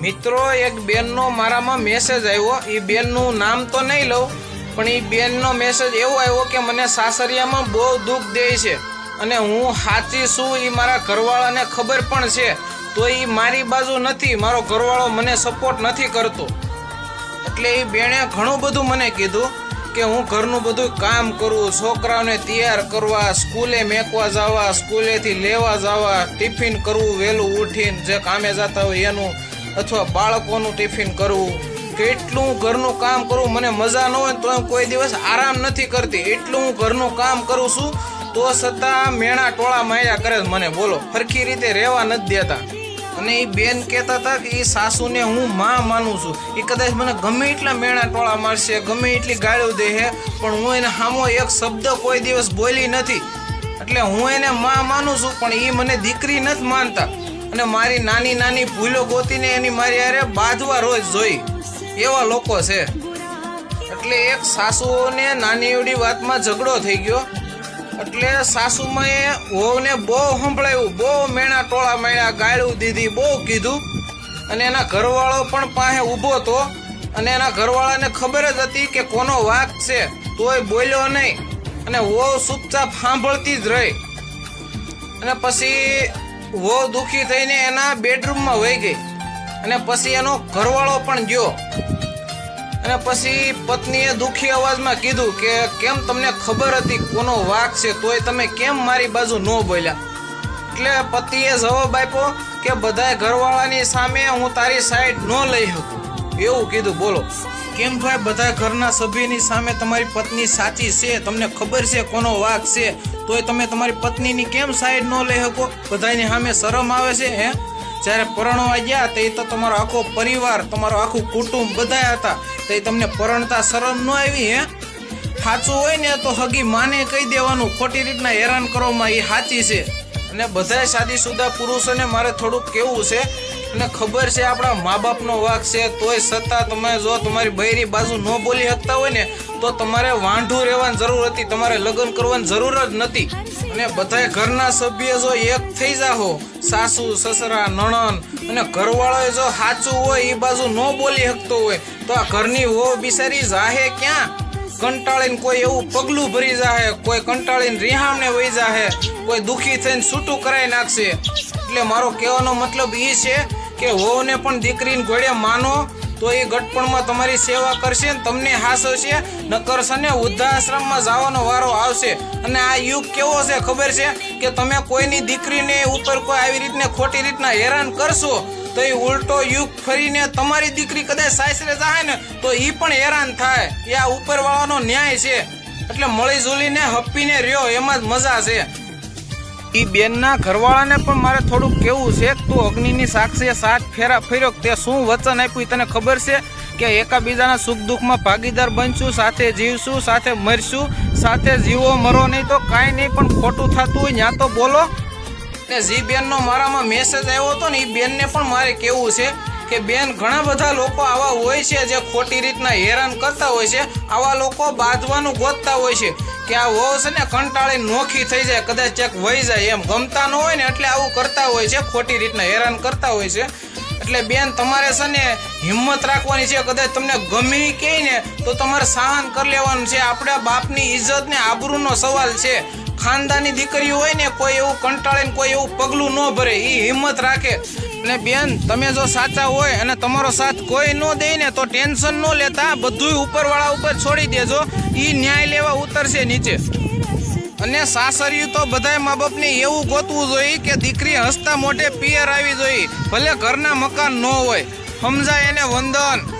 મિત્રો, એક બેનનો મારામાં મેસેજ આવ્યો. એ બેનનું નામ તો નહીં લઉં, પણ એ બેનનો મેસેજ એવો આવ્યો કે મને સાસરિયામાં બહુ દુઃખ દે છે અને હું સાચી છું એ મારા ઘરવાળાને ખબર પણ છે, તો એ મારી બાજુ નથી, મારો ઘરવાળો મને સપોર્ટ નથી કરતો. એટલે એ બેણે ઘણું બધું મને કીધું કે હું ઘરનું બધું કામ કરું, છોકરાઓને તૈયાર કરવા, સ્કૂલે મેકવા જવા, સ્કૂલેથી લેવા જવા, ટિફિન કરવું વહેલું ઉઠીને જે કામે જતા હોય એનું અથવા બાળકોનું ટિફિન કરવું, કેટલું ઘરનું કામ કરવું, મને મજા ન હોય તો કોઈ દિવસ આરામ નથી કરતી. એટલું હું ઘરનું કામ કરું છું, તો છતાં મેણા ટોળા માયા કરે મને. બોલો ફરખી રીતે રહેવા નથી દેતા. અને એ બેન કહેતા હતા કે એ સાસુને હું માં માનું છું. એ કદાચ મને ગમે એટલા મેણા ટોળા મારશે, ગમે એટલી ગાળ્યો દેહે, પણ હું એને સામો એક શબ્દ કોઈ દિવસ બોલી નથી. એટલે હું એને માં માનું છું, પણ એ મને દીકરી નથી માનતા. અને મારી નાની નાની ભૂલો ગોતીને એની મારી હારે બાજવા રોજ જોઈ. એવા લોકો છે. એટલે એક સાસુને નાની એવડી વાતમાં ઝઘડો થઈ ગયો. એટલે સાસુમાએ વહુને બહુ સંભળાયું બહુ મેણા ટોળા મેળા ગાળું દીધી, બહુ કીધું. અને એના ઘરવાળો પણ પાસે ઊભો હતો. અને એના ઘરવાળાને ખબર જ હતી કે કોનો વાક છે, તોય બોલ્યો નહીં. અને વહુ ચૂપચાપ સાંભળતી જ રહી. અને પછી વહુ દુખી થઈને એના બેડરૂમમાં વહી ગઈ. અને પછી એનો ઘરવાળો પણ ગયો. અને પછી પત્નીએ દુખી અવાજમાં કીધું કે, કેમ તમને ખબર હતી કોનો વાક છે? તોય તમે કેમ મારી બાજુ ન બોલ્યા? એટલે પતિએ જવાબ આપ્યો કે, બધાય ઘરવાળાની સામે હું તારી સાઈડ ન લઈ શકું. એવું કીધું. બોલો. કેમ ભાઈ? બધા ઘરના સભ્યની સામે તમારી પત્ની સાચી છે? તમને ખબર છે કોનો વાક છે? તોય તમે તમારી પત્નીની કેમ સાઈડ ન લઈ શકો? બધાની સામે શરમ આવે છે, હે? જ્યારે પરણવા ગયા, તે તો તમારો આખો પરિવાર, તમારો આખું કુટુંબ બધા હતા. તે તમને પરણતા શરમ ન આવી, હે? સાચું હોય ને, તો હગી માને કહી દેવાનું. ખોટી રીતના હેરાન કરવામાં એ સાચી છે. અને બધા શાદીશુદા પુરુષોને મારે થોડુંક કેવું છે અને ખબર છે આપણા મા બાપનો વાક છે, તોય છતાં તમે જો તમારી બૈરી બાજુ ન બોલી શકતા હોય ને, તો તમારે વાંઢું રહેવાની જરૂર હતી. તમારે લગ્ન કરવાની જરૂર જ નથી અને બધાય ઘરના સભ્ય જો એક થઈ જાહો, સાસુ, સસરા નણન અને ઘરવાળો જો સાચું હોય એ બાજુ ન બોલી શકતો હોય, તો આ ઘરની હો બિચારી જાહે ક્યાં? કંટાળીને કોઈ એવું પગલું ભરી જાહે, કોઈ કંટાળીને રિહામને વહી જાહે, કોઈ દુખી થઈને છૂટું કરાવી નાખશે. એટલે મારો કહેવાનો મતલબ એ છે કે વહુને પણ દીકરીને ઘોડે માનો, તો એ ગટપણમાં તમારી સેવા કરશે ને તમને હાસવશે, નકર છે ને વૃદ્ધાશ્રમમાં જવાનો વારો આવશે. અને આ યુગ કેવો છે ખબર છે? કે તમે કોઈની દીકરીને ઉપર કોઈ આવી રીતને ખોટી રીતના હેરાન કરશો, તો એ ઉલટો યુગ ફરીને તમારી દીકરી કદાચ સાસરે જાય ને, તો એ પણ હેરાન થાય. એ આ ઉપરવાળાનો ન્યાય છે. એટલે મળી જુલીને હપ્પીને રહ્યો, એમાં જ મજા છે. ઈ બેનના ઘરવાળાને પણ મારે થોડુંક કેવું છે, તું અગ્નિની સાક્ષીએ સાત ફેરા ફેર્યો તે શું વચન આપ્યું તને ખબર છે? કે એકાબીજાના સુખ દુઃખમાં ભાગીદાર બનશું, સાથે જીવશું, સાથે મરશું, સાથે જીવો મરો નહીં તો કાંઈ નહીં, પણ ખોટું થતું હોય ત્યાં તો બોલો. ને જી બેનનો મારામાં મેસેજ આવ્યો હતો ને એ બેનને પણ મારે કેવું છે કે બેન, ઘણા બધા લોકો આવા હોય છે જે ખોટી રીતના હેરાન કરતા હોય છે. આવા લોકો બાંધવાનું ગોતતા હોય છે કે આ વહુ છે ને કંટાળી નોખી થઈ જાય, કદાચ ચેક વહી જાય. એમ ગમતા ન હોય ને એટલે આવું કરતા હોય છે, ખોટી રીતના હેરાન કરતા હોય છે. એટલે બેન, તમારે છે ને હિંમત રાખવાની છે, કદાચ તમને ગમે કે ને, તો તમારે સહન કરી લેવાનું છે. આપણા બાપની ઇજ્જત ને આબરૂનો સવાલ છે. ખાનદાની દીકરી હોય ને, કોઈ એવું કંટાળે કોઈ એવું પગલું ન ભરે. એ હિંમત રાખે. અને બેન, તમે જો સાચા હોય અને તમારો સાથ કોઈ ન દે ને તો ટેન્શન ન લેતા બધુંય ઉપરવાળા ઉપર છોડી દેજો. એ ન્યાય લેવા ઉતરશે નીચે. અને સાસરિયું તો બધાય મા બાપને એવું ગોતવું જોઈએ કે દીકરી હસતા મોઢે પિયર આવી જોઈએ. ભલે ઘરના મકાન ન હોય. સમજાય એને વંદન.